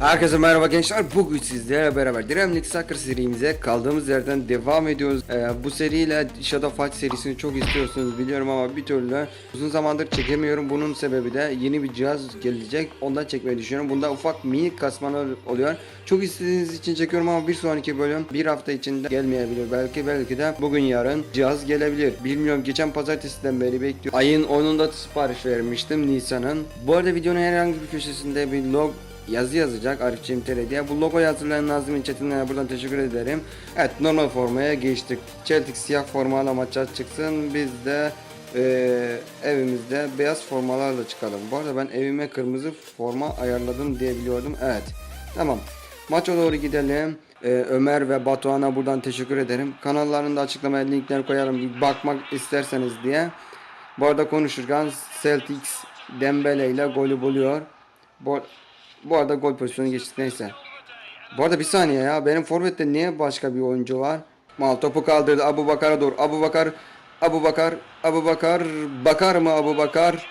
Herkese merhaba gençler. Bugün sizlerle beraber Diremlik Soccer serimize kaldığımız yerden devam ediyoruz. Ee, bu seriyle Shadow Fight serisini çok istiyorsunuz biliyorum ama bir türlü uzun zamandır çekemiyorum. Bunun sebebi de yeni bir cihaz gelecek. Ondan çekmeyi düşünüyorum. Bunda ufak mini kasmalar oluyor. Çok istediğiniz için çekiyorum ama bir sonraki bölüm bir hafta içinde gelmeyebilir. Belki belki de bugün yarın cihaz gelebilir. Bilmiyorum geçen pazartesiden beri bekliyorum. Ayın 10'unda sipariş vermiştim Nisan'ın. Bu arada videonun herhangi bir köşesinde bir log yazı yazacak Arifçiğim TR diye. Bu logoyu hazırlayan Nazmi Çetin'e buradan teşekkür ederim. Evet normal formaya geçtik. Celtic siyah formalı maça çıksın. Biz de eee, evimizde beyaz formalarla çıkalım. Bu arada ben evime kırmızı forma ayarladım diye biliyordum. Evet. Tamam. Maça doğru gidelim. Ee, Ömer ve Batuhan'a buradan teşekkür ederim. Kanallarında açıklamaya linkler koyarım bakmak isterseniz diye. Bu arada konuşurken Celtics Dembele ile golü buluyor. Bu, bu arada gol pozisyonu geçtik neyse. Bu arada bir saniye ya benim forvette niye başka bir oyuncu var? Mal topu kaldırdı Abu Bakar'a doğru. Abu Bakar, Abu Bakar, Abu Bakar, bakar mı Abu Bakar?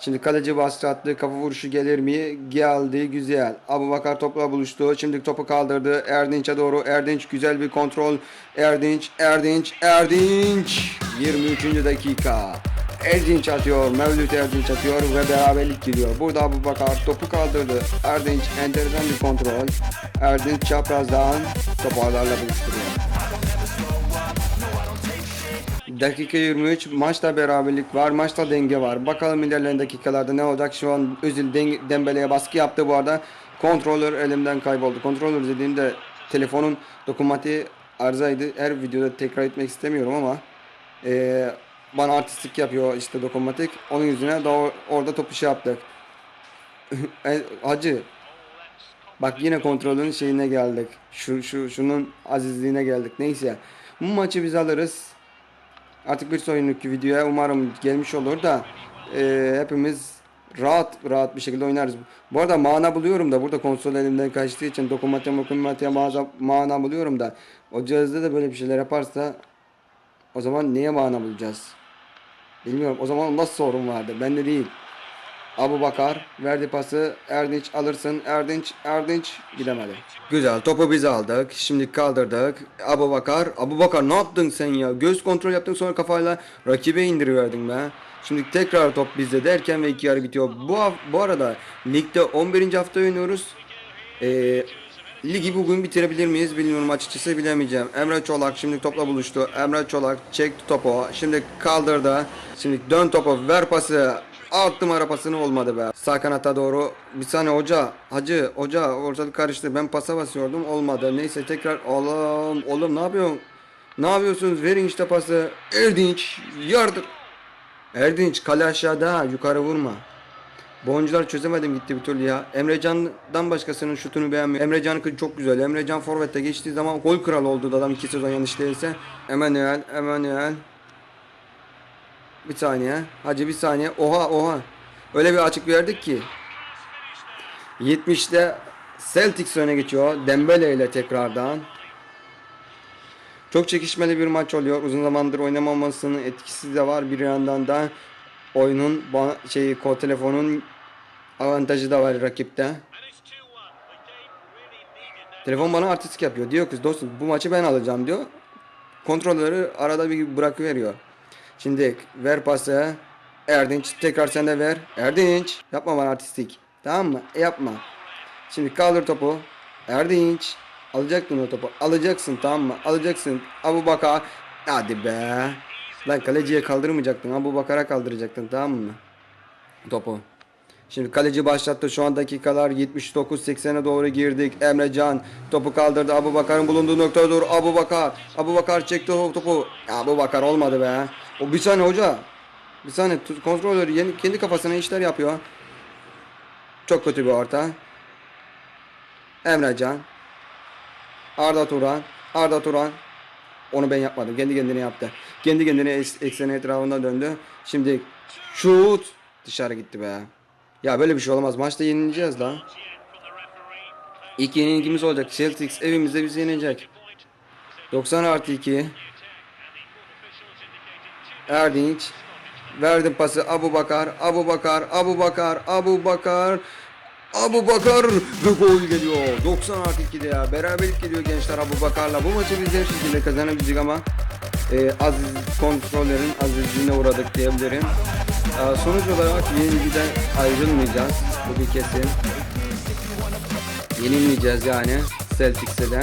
Şimdi kaleci bastı attı. Kafa vuruşu gelir mi? Geldi. Güzel. Abu Bakar topla buluştu. Şimdi topu kaldırdı. Erdinç'e doğru. Erdinç güzel bir kontrol. Erdinç, Erdinç, Erdinç. 23. dakika. Erdinç atıyor. Mevlüt Erdinç atıyor ve beraberlik geliyor. Burada Abu Bakar topu kaldırdı. Erdinç enteresan bir kontrol. Erdinç çaprazdan topu ağlarla buluşturuyor. Dakika 23 maçta beraberlik var maçta denge var bakalım ilerleyen dakikalarda ne olacak şu an Özil Dembele'ye baskı yaptı bu arada kontrolör elimden kayboldu kontrolör dediğimde telefonun dokunmatiği arızaydı her videoda tekrar etmek istemiyorum ama eee, bana artistik yapıyor işte dokunmatik onun yüzüne daha orada topu şey yaptık E, Hacı Bak yine kontrolün şeyine geldik. Şu şu şunun azizliğine geldik. Neyse. Bu maçı biz alırız. Artık bir sonraki videoya umarım gelmiş olur da e, hepimiz rahat rahat bir şekilde oynarız. Bu arada mana buluyorum da burada konsol elimden kaçtığı için dokunmatiğe dokunmatiğe mana, buluyorum da o cihazda da böyle bir şeyler yaparsa o zaman niye mana bulacağız? Bilmiyorum. O zaman nasıl sorun vardı? Bende değil. Abu Bakar verdi pası. Erdinç alırsın. Erdinç, Erdinç gidemedi. Güzel. Topu biz aldık. Şimdi kaldırdık. Abu Bakar. Abu Bakar ne yaptın sen ya? Göz kontrol yaptın sonra kafayla rakibe indiriverdin be. Şimdi tekrar top bizde derken ve iki yarı bitiyor. Bu, bu arada ligde 11. hafta oynuyoruz. Ee, ligi bugün bitirebilir miyiz bilmiyorum açıkçası bilemeyeceğim. Emre Çolak şimdi topla buluştu. Emre Çolak çekti topu. Şimdi kaldırdı. Şimdi dön topu ver pası. Attım ara pasını olmadı be. Sağ kanata doğru. Bir saniye hoca. Hacı hoca ortalık karıştı. Ben pasa basıyordum olmadı. Neyse tekrar oğlum oğlum ne yapıyorsun? Ne yapıyorsunuz? Verin işte pası. Erdinç yardım. Erdinç kale aşağıda yukarı vurma. Bu oyuncular çözemedim gitti bir türlü ya. Emrecan'dan başkasının şutunu beğenmiyor. Emrecan çok güzel. Emrecan forvette geçtiği zaman gol kralı oldu da adam iki sezon yanlış değilse. Emanuel, Emanuel. Bir saniye. Hacı bir saniye. Oha oha. Öyle bir açık verdik ki. 70'te Celtics öne geçiyor. Dembele ile tekrardan. Çok çekişmeli bir maç oluyor. Uzun zamandır oynamamasının etkisi de var. Bir yandan da oyunun şeyi ko telefonun avantajı da var rakipte. Telefon bana artistik yapıyor. Diyor ki dostum bu maçı ben alacağım diyor. Kontrolörü arada bir bırakıveriyor. Şimdi ver pası. Erdinç tekrar sen de ver. Erdinç yapma bana artistik. Tamam mı? E, yapma. Şimdi kaldır topu. Erdinç. Alacaktın o topu. Alacaksın tamam mı? Alacaksın. Abu Bakar. Hadi be. Lan kaleciye kaldırmayacaktın. Abu Bakar'a kaldıracaktın tamam mı? Topu. Şimdi kaleci başlattı. Şu an dakikalar 79-80'e doğru girdik. Emrecan topu kaldırdı. Abu Bakar'ın bulunduğu noktaya doğru. Abu Bakar. Abu Bakar çekti topu. Abu Bakar olmadı be. O bir saniye hoca. Bir saniye kontrolör yeni, kendi kafasına işler yapıyor. Çok kötü bir orta. Emrecan. Arda Turan. Arda Turan. Onu ben yapmadım. Kendi kendine yaptı. Kendi kendine ekseni etrafında döndü. Şimdi şut dışarı gitti be. Ya böyle bir şey olamaz. Maçta yenileceğiz lan. İlk yenilgimiz olacak. Celtics evimizde bizi yenecek. 90 artı 2. Erdinç. Verdim pası Abu Bakar. Abu Bakar. Abu Bakar. Abu Bakar. Abu Bakar ve gol geliyor. 90 artı 2'de ya. Beraberlik geliyor gençler Abu Bakar'la. Bu maçı biz her şekilde kazanabildik ama e, Aziz kontrollerin azizliğine uğradık diyebilirim. E, sonuç olarak yenilgiden ayrılmayacağız. Bu bir kesin. Yenilmeyeceğiz yani Celtics'e de.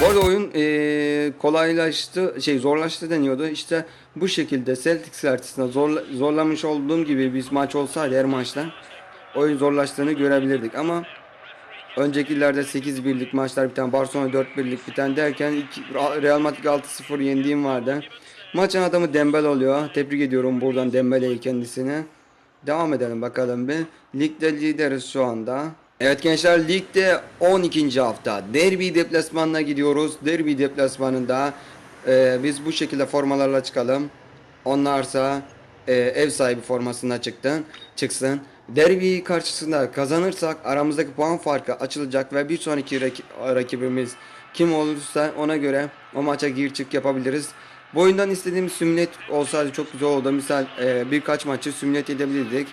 Bu arada oyun eee, kolaylaştı, şey zorlaştı deniyordu. İşte bu şekilde Celtics açısından zorla, zorlamış olduğum gibi bir maç olsaydı her maçta oyun zorlaştığını görebilirdik ama öncekilerde 8 birlik maçlar biten Barcelona 4 birlik biten derken Real Madrid 6-0 yendiğim vardı. Maçın adamı Dembele oluyor. Tebrik ediyorum buradan Dembele'yi kendisine. Devam edelim bakalım bir. Ligde lideriz şu anda. Evet gençler ligde 12. hafta. Derby deplasmanına gidiyoruz. Derby deplasmanında e, biz bu şekilde formalarla çıkalım. Onlarsa e, ev sahibi formasında çıktı, çıksın. Derby karşısında kazanırsak aramızdaki puan farkı açılacak ve bir sonraki raki- rakibimiz kim olursa ona göre o maça gir çık yapabiliriz. Bu oyundan istediğimiz sümlet olsaydı çok güzel oldu. Misal e, birkaç maçı sümlet edebilirdik.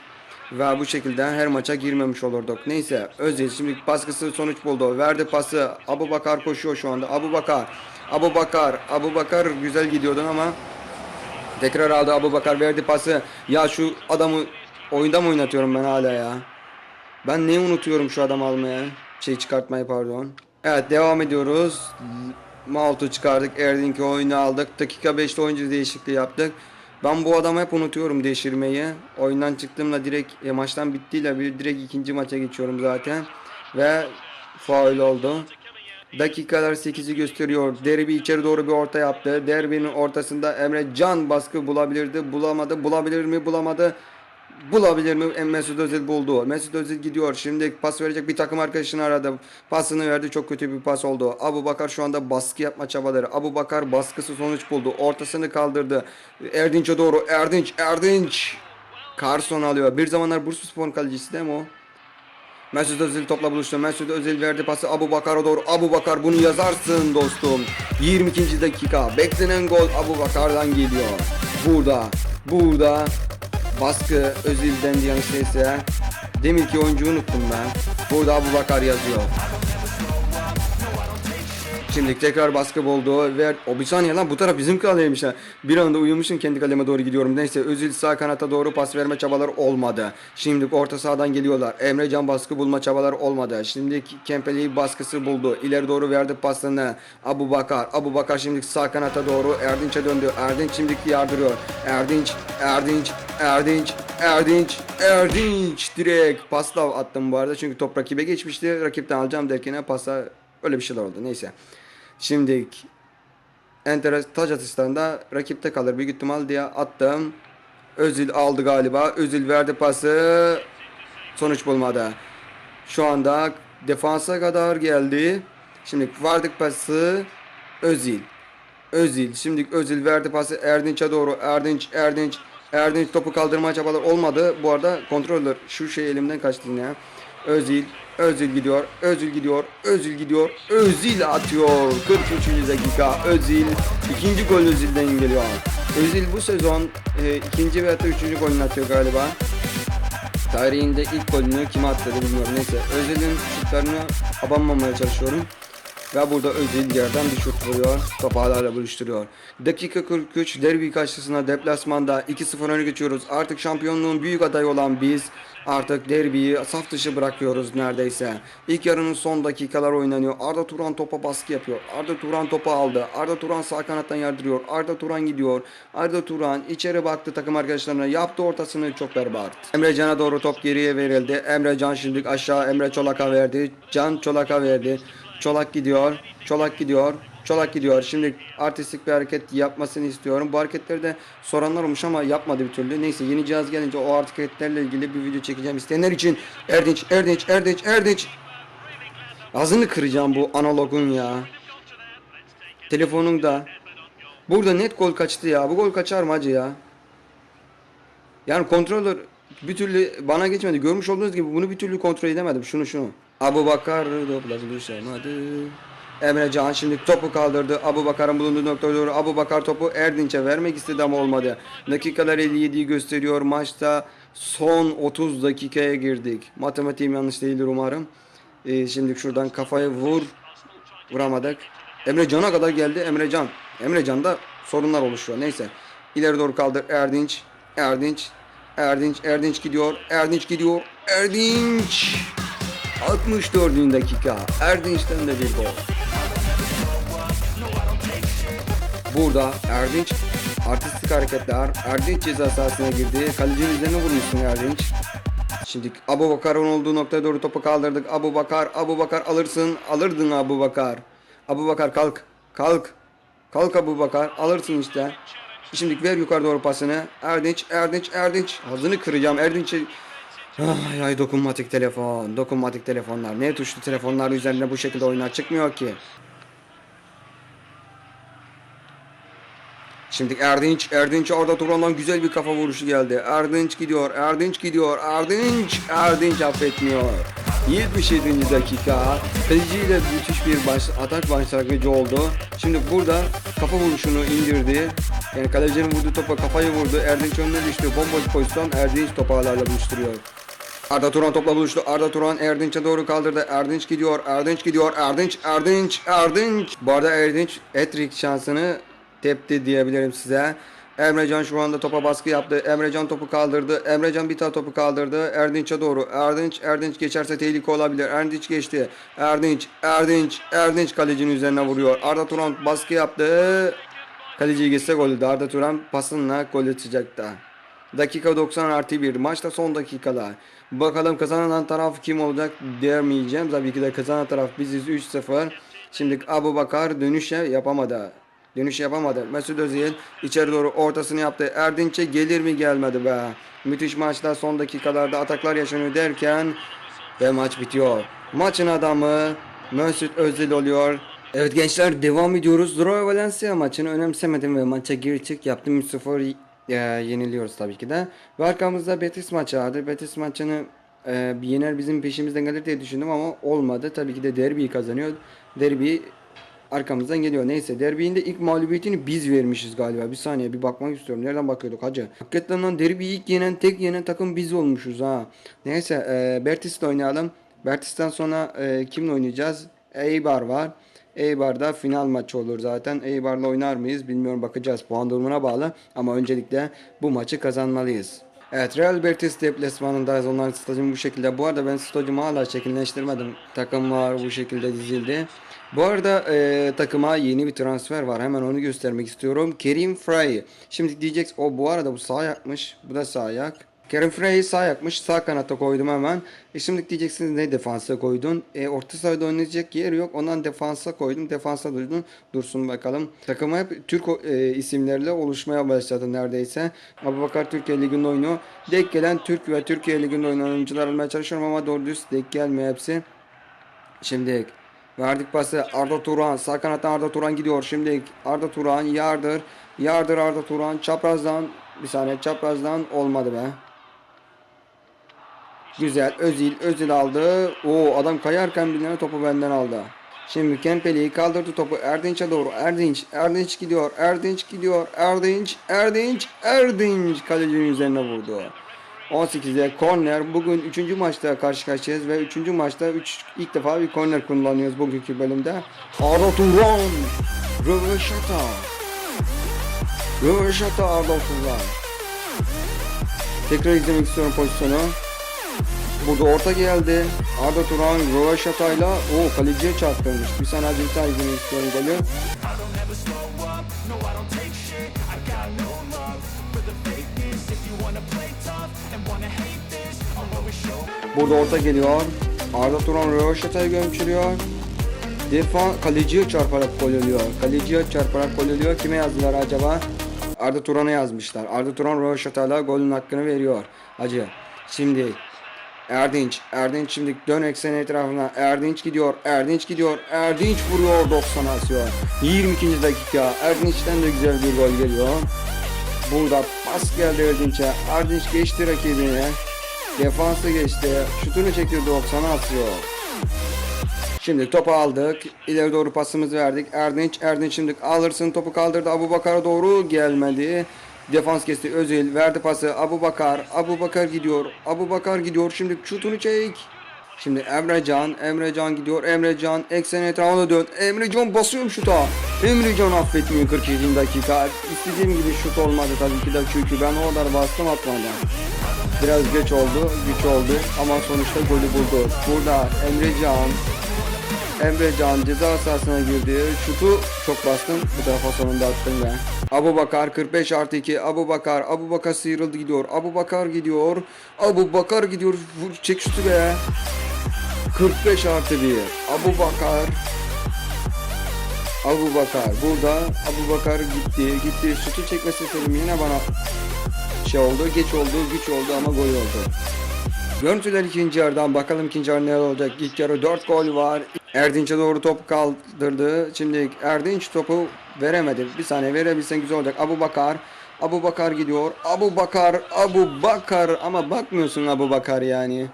Ve bu şekilde her maça girmemiş olurduk. Neyse Özil şimdi baskısı sonuç buldu. Verdi pası. Abu Bakar koşuyor şu anda. Abu Bakar. Abu Bakar. Abu Bakar güzel gidiyordun ama tekrar aldı Abu Bakar verdi pası. Ya şu adamı oyunda mı oynatıyorum ben hala ya? Ben neyi unutuyorum şu adam almaya? Şey çıkartmayı pardon. Evet devam ediyoruz. Malt'u çıkardık. Erdinki oyunu aldık. Dakika 5'te oyuncu değişikliği yaptık. Ben bu adamı hep unutuyorum değiştirmeyi. Oyundan çıktığımda direkt e, maçtan bittiğiyle bir direkt ikinci maça geçiyorum zaten. Ve faul oldu. Dakikalar 8'i gösteriyor. Derbi içeri doğru bir orta yaptı. Derbinin ortasında Emre Can baskı bulabilirdi. Bulamadı. Bulabilir mi? Bulamadı. Bulabilir mi? Mesut Özil buldu. Mesut Özil gidiyor. Şimdi pas verecek bir takım arkadaşını aradı. Pasını verdi. Çok kötü bir pas oldu. Abu Bakar şu anda baskı yapma çabaları. Abu Bakar baskısı sonuç buldu. Ortasını kaldırdı. Erdinç'e doğru. Erdinç. Erdinç. Carson alıyor. Bir zamanlar Bursaspor kalecisi değil mi o? Mesut Özil topla buluştu. Mesut Özil verdi pası Abu Bakar'a doğru. Abu Bakar bunu yazarsın dostum. 22. dakika. Beklenen gol Abu Bakar'dan geliyor. Burada. Burada. Baskı Özil'den diyen şeyse. Demin ki oyuncuyu unuttum ben. Burada Abu Bakar yazıyor. Şimdi tekrar baskı oldu ve o bir lan bu taraf bizim kaleymiş ha. Bir anda uyumuşum kendi kaleme doğru gidiyorum. Neyse Özil sağ kanata doğru pas verme çabaları olmadı. Şimdi orta sahadan geliyorlar. Emre Can baskı bulma çabaları olmadı. Şimdi Kempeli baskısı buldu. İleri doğru verdi pasını. Abu Bakar. Abu Bakar şimdi sağ kanata doğru Erdinç'e döndü. Erdinç şimdi yardırıyor. Erdinç, Erdinç, Erdinç, Erdinç, Erdinç direkt pasla attım bu arada çünkü top rakibe geçmişti. Rakipten alacağım derken pasa öyle bir şeyler oldu. Neyse. Şimdi enteres taç atışlarında rakipte kalır büyük ihtimal diye attım. Özil aldı galiba. Özil verdi pası. Sonuç bulmadı. Şu anda defansa kadar geldi. Şimdi vardık pası. Özil. Özil. Şimdi Özil verdi pası Erdinç'e doğru. Erdinç, Erdinç, Erdinç topu kaldırma çabaları olmadı. Bu arada kontroller şu şey elimden kaçtı yine. Özil, Özil gidiyor, Özil gidiyor, Özil gidiyor, Özil atıyor. 43. dakika Özil. ikinci gol Özil'den geliyor. Özil bu sezon e, ikinci veya da üçüncü golünü atıyor galiba. Tarihinde ilk golünü kime attı bilmiyorum. Neyse Özil'in şutlarını abanmamaya çalışıyorum. Ve burada Özil yerden bir şut vuruyor. Topu ağlarla buluşturuyor. Dakika 43 derbi karşısında deplasmanda 2-0 öne geçiyoruz. Artık şampiyonluğun büyük adayı olan biz artık derbiyi saf dışı bırakıyoruz neredeyse. İlk yarının son dakikalar oynanıyor. Arda Turan topa baskı yapıyor. Arda Turan topu aldı. Arda Turan sağ kanattan yardırıyor. Arda Turan gidiyor. Arda Turan içeri baktı takım arkadaşlarına. Yaptı ortasını çok berbat. Emre Can'a doğru top geriye verildi. Emre Can şimdi aşağı Emre Çolak'a verdi. Can Çolak'a verdi. Çolak gidiyor. Çolak gidiyor. Çolak gidiyor. Şimdi artistik bir hareket yapmasını istiyorum. Bu hareketleri de soranlar olmuş ama yapmadı bir türlü. Neyse yeni cihaz gelince o hareketlerle ilgili bir video çekeceğim isteyenler için. Erdinç, Erdinç, Erdinç, Erdinç. Ağzını kıracağım bu analogun ya. Telefonun da. Burada net gol kaçtı ya. Bu gol kaçar mı acı ya? Yani kontrolör bir türlü bana geçmedi. Görmüş olduğunuz gibi bunu bir türlü kontrol edemedim. Şunu şunu. Abu Bakar topla buluşamadı. Emre Can şimdi topu kaldırdı. Abu Bakar'ın bulunduğu noktaya doğru Abu Bakar topu Erdinç'e vermek istedi ama olmadı. Dakikalar 57'yi gösteriyor. Maçta son 30 dakikaya girdik. Matematiğim yanlış değildir umarım. Ee, şimdi şuradan kafaya vur. Vuramadık. Emre Can'a kadar geldi. Emre Can. Emre Can'da sorunlar oluşuyor. Neyse. İleri doğru kaldır Erdinç. Erdinç. Erdinç. Erdinç gidiyor. Erdinç gidiyor. Erdinç. 64. dakika. Erdinç'ten de bir gol. Burada Erdinç artistik hareketler. Erdinç ceza sahasına girdi. Kalecinin üzerine vurmuşsun Erdinç. Şimdi Abu Bakar'ın olduğu noktaya doğru topu kaldırdık. Abu Bakar, Abu Bakar alırsın. Alırdın Abu Bakar. Abu Bakar kalk. Kalk. Kalk Abu Bakar. Alırsın işte. Şimdi ver yukarı doğru pasını. Erdinç, Erdinç, Erdinç. Ağzını kıracağım. Erdinç'e Ay ay dokunmatik telefon, dokunmatik telefonlar. Ne tuşlu telefonlar üzerinde bu şekilde oyunlar çıkmıyor ki. Şimdi Erdinç, Erdinç Arda Turan'dan güzel bir kafa vuruşu geldi. Erdinç gidiyor, Erdinç gidiyor, Erdinç, Erdinç affetmiyor. 77. dakika. Kaleciyle müthiş bir baş, atak başlangıcı oldu. Şimdi burada kafa vuruşunu indirdi. Yani kalecinin vurduğu topa kafayı vurdu. Erdinç önüne düştü. Bomboş pozisyon Erdinç topu ağlarla buluşturuyor. Arda Turan topla buluştu. Arda Turan Erdinç'e doğru kaldırdı. Erdinç gidiyor. Erdinç gidiyor. Erdinç, Erdinç, Erdinç. Bu arada Erdinç Etrik şansını tepti diyebilirim size. Emrecan şu anda topa baskı yaptı. Emrecan topu kaldırdı. Emrecan bir topu kaldırdı. Erdinç'e doğru. Erdinç, Erdinç geçerse tehlike olabilir. Erdinç geçti. Erdinç, Erdinç, Erdinç kalecinin üzerine vuruyor. Arda Turan baskı yaptı. Kaleciyi geçse golü. Arda Turan pasınla gol atacaktı. Dakika 90 artı 1. Maçta son dakikalar. Bakalım kazanan taraf kim olacak demeyeceğim. Tabii ki de kazanan taraf biziz 3-0. Şimdi Abu Bakar dönüşe yapamadı. Dönüş yapamadı. Mesut Özil içeri doğru ortasını yaptı. Erdinç'e gelir mi gelmedi be. Müthiş maçta son dakikalarda ataklar yaşanıyor derken ve maç bitiyor. Maçın adamı Mesut Özil oluyor. Evet gençler devam ediyoruz. Roy Valencia maçını önemsemedim ve maça geri çık yaptım 3-0 e, yeniliyoruz tabii ki de. Ve arkamızda Betis maçı vardı. Betis maçını e, yener bizim peşimizden gelir diye düşündüm ama olmadı. Tabii ki de derbiyi kazanıyor. Derbi arkamızdan geliyor. Neyse derbinin de ilk mağlubiyetini biz vermişiz galiba. Bir saniye bir bakmak istiyorum. Nereden bakıyorduk hacı? Hakikaten lan derbiyi ilk yenen tek yenen takım biz olmuşuz ha. Neyse e, Bertis'le oynayalım. Bertis'ten sonra e, kimle oynayacağız? Eibar var. Eibar'da final maçı olur zaten. Eibar'la oynar mıyız bilmiyorum bakacağız. Puan durumuna bağlı. Ama öncelikle bu maçı kazanmalıyız. Evet Real Betis deplasmanındayız. Onların stadyumu bu şekilde. Bu arada ben stadyumu hala şekilleştirmedim. Takımlar bu şekilde dizildi. Bu arada e, takıma yeni bir transfer var. Hemen onu göstermek istiyorum. Kerim Frey. Şimdi diyeceksin o bu arada bu sağ ayakmış. Bu da sağ ayak. Kerim Frey sağ ayakmış. Sağ kanata koydum hemen. E şimdi diyeceksiniz ne defansa koydun? E, orta sahada oynayacak yer yok. Ondan defansa koydum. Defansa duydum. Dursun bakalım. Takıma hep Türk e, isimlerle oluşmaya başladı neredeyse. Abubakar Türkiye Ligi'nde oynuyor. Denk gelen Türk ve Türkiye Ligi'nde oynayan oyuncular almaya çalışıyorum ama doğru düz denk gelmiyor hepsi. Şimdi verdik pası Arda Turan sağ kanattan Arda Turan gidiyor şimdi Arda Turan yardır yardır Arda Turan çaprazdan bir saniye çaprazdan olmadı be güzel Özil Özil aldı o adam kayarken bir topu benden aldı şimdi Kempeli'yi kaldırdı topu Erdinç'e doğru Erdinç Erdinç gidiyor Erdinç gidiyor Erdinç Erdinç Erdinç kalecinin üzerine vurdu 18'e korner. Bugün 3. maçta karşı karşıyayız ve 3. maçta 3 ilk defa bir korner kullanıyoruz bugünkü bölümde. Arda Turan. Röveşata. Röveşata Arda Turan. Tekrar izlemek istiyorum pozisyonu. Burada orta geldi. Arda Turan Röveşata'yla o kaleciye çarptırmış. Bir saniye bir daha izlemek istiyorum golü. Burada orta geliyor. Arda Turan Röveşata'yı gömçürüyor. Defan kaleciye çarparak gol oluyor. Kaleciye çarparak gol oluyor. Kime yazdılar acaba? Arda Turan'a yazmışlar. Arda Turan Röveşata'yla golün hakkını veriyor. Acı. Şimdi Erdinç. Erdinç şimdi dön eksen etrafına. Erdinç gidiyor. Erdinç gidiyor. Erdinç vuruyor 90 asıyor. 22. dakika. Erdinç'ten de güzel bir gol geliyor. Burada pas geldi Erdinç'e. Erdinç geçti rakibini. Defansı geçti. Şutunu çekti 90'a atıyor. Şimdi topu aldık. İleri doğru pasımızı verdik. Erdinç, Erdinç şimdi alırsın topu kaldırdı. Abu Bakar'a doğru gelmedi. Defans kesti. Özil verdi pası. Abu Bakar. Abu Bakar gidiyor. Abu Bakar gidiyor. Şimdi şutunu çek. Şimdi Emrecan. Emrecan gidiyor. Emrecan eksen etrafına dön. Emrecan basıyorum şuta. Emrecan affetmiyor 47 dakika. İstediğim gibi şut olmadı tabii ki de çünkü ben o kadar bastım atmadan. Biraz geç oldu, güç oldu ama sonuçta golü buldu. Burada Emrecan Emrecan ceza sahasına girdi. Şutu çok bastım. Bu tarafa sonunda attım ben. Abu Bakar 45 artı 2. Abu Bakar. Abu Bakar sıyrıldı gidiyor. Abu Bakar gidiyor. Abu Bakar gidiyor. Vur, çek şutu be. 45 artı 1. Abu Bakar. Abu Bakar. Burada Abu Bakar gitti. Gitti. Şutu çekmesi istedim. Yine bana şey oldu. Geç oldu. Güç oldu ama gol oldu. Görüntüler ikinci yarıdan bakalım ikinci yarı ne olacak. İlk yarı 4 gol var. Erdinç'e doğru top kaldırdı. Şimdi Erdinç topu veremedi. Bir saniye verebilsen güzel olacak. Abu Bakar. Abu Bakar gidiyor. Abu Bakar. Abu Bakar. Ama bakmıyorsun Abu Bakar yani.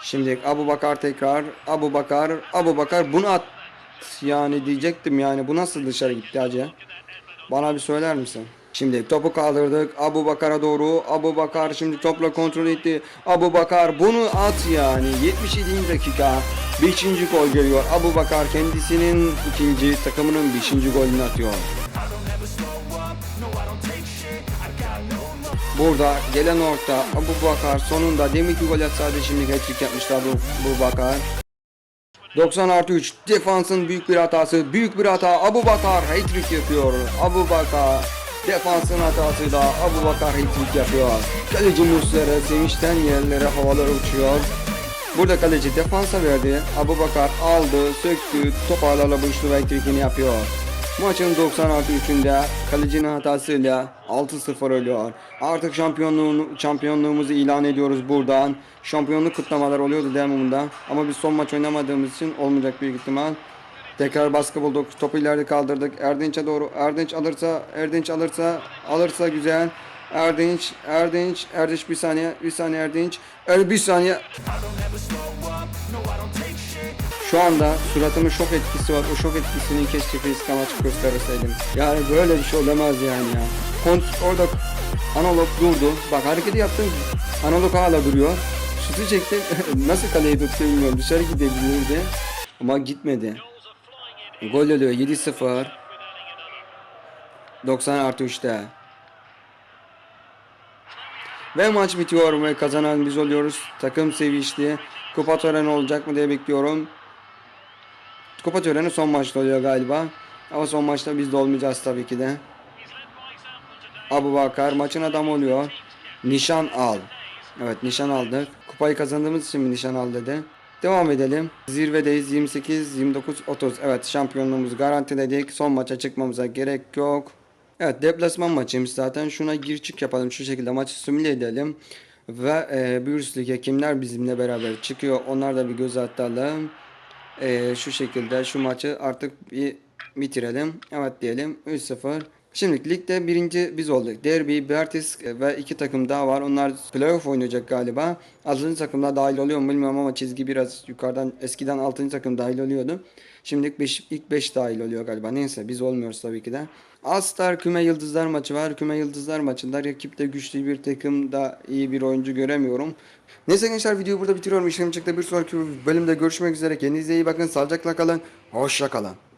Şimdi Abu Bakar tekrar. Abu Bakar. Abu Bakar bunu at. Yani diyecektim yani. Bu nasıl dışarı gitti hacı? Bana bir söyler misin? Şimdi topu kaldırdık. Abu Bakar'a doğru. Abu Bakar şimdi topla kontrol etti. Abu Bakar bunu at yani. 77. dakika. 5. gol geliyor. Abu Bakar kendisinin ikinci takımının 5. golünü atıyor. Burada gelen orta Abu Bakar sonunda deminki gol atsaydı şimdi hat-trick yapmıştı Abu, Abu Bakar. 90 artı 3 defansın büyük bir hatası büyük bir hata Abu Bakar hat-trick yapıyor Abu Bakar defansın hatasıyla Abu Bakar hat-trick yapıyor kaleci Muslera sevinçten yerlere havalara uçuyor burada kaleci defansa verdi Abu Bakar aldı söktü toparlarla buluştu ve hat-trick'ini yapıyor Maçın 90 artı 3'ünde kalecinin hatasıyla 6-0 ölüyor. Artık şampiyonluğunu, şampiyonluğumuzu ilan ediyoruz buradan. Şampiyonluk kutlamalar oluyordu devamında. Ama biz son maç oynamadığımız için olmayacak büyük ihtimal. Tekrar baskı bulduk. Topu ileride kaldırdık. Erdinç'e doğru. Erdinç alırsa, Erdinç alırsa, alırsa güzel. Erdinç, Erdinç, Erdinç bir saniye, bir saniye Erdinç. Er bir saniye. Şu anda suratımın şok etkisi var. O şok etkisini keşke face açık gösterseydim. Yani böyle bir şey olamaz yani ya. Kont orada analog durdu. Bak hareketi yaptım. Analog hala duruyor. Şutu çektim. Nasıl kaleyi tuttu bilmiyorum. Dışarı gidebilirdi. Ama gitmedi. Gol oluyor 7-0. 90 artı 3'te. Ve maç bitiyor ve kazanan biz oluyoruz. Takım sevişti. Kupa töreni olacak mı diye bekliyorum. Kupa töreni son maçta oluyor galiba. Ama son maçta biz de olmayacağız tabii ki de. Abu Bakar maçın adamı oluyor. Nişan al. Evet nişan aldık. Kupayı kazandığımız için mi nişan al dedi. Devam edelim. Zirvedeyiz 28, 29, 30. Evet şampiyonluğumuzu garantiledik. Son maça çıkmamıza gerek yok. Evet deplasman maçıymış zaten. Şuna gir çık yapalım. Şu şekilde maçı simüle edelim. Ve e, Bürüs Lig'e kimler bizimle beraber çıkıyor. Onlar da bir göz atalım. E, şu şekilde şu maçı artık bir bitirelim. Evet diyelim 3-0. Şimdi ligde birinci biz olduk. Derby, Bertis ve iki takım daha var. Onlar playoff oynayacak galiba. 6. takımda dahil oluyor mu bilmiyorum ama çizgi biraz yukarıdan eskiden 6. takım dahil oluyordu. Şimdi 5 ilk beş dahil oluyor galiba. Neyse biz olmuyoruz tabii ki de. Astar Küme Yıldızlar maçı var. Küme Yıldızlar maçında rakipte güçlü bir takım da iyi bir oyuncu göremiyorum. Neyse gençler videoyu burada bitiriyorum. İşlem çıktı bir sonraki bölümde görüşmek üzere. Kendinize iyi bakın. Sağlıcakla kalın. Hoşça kalın.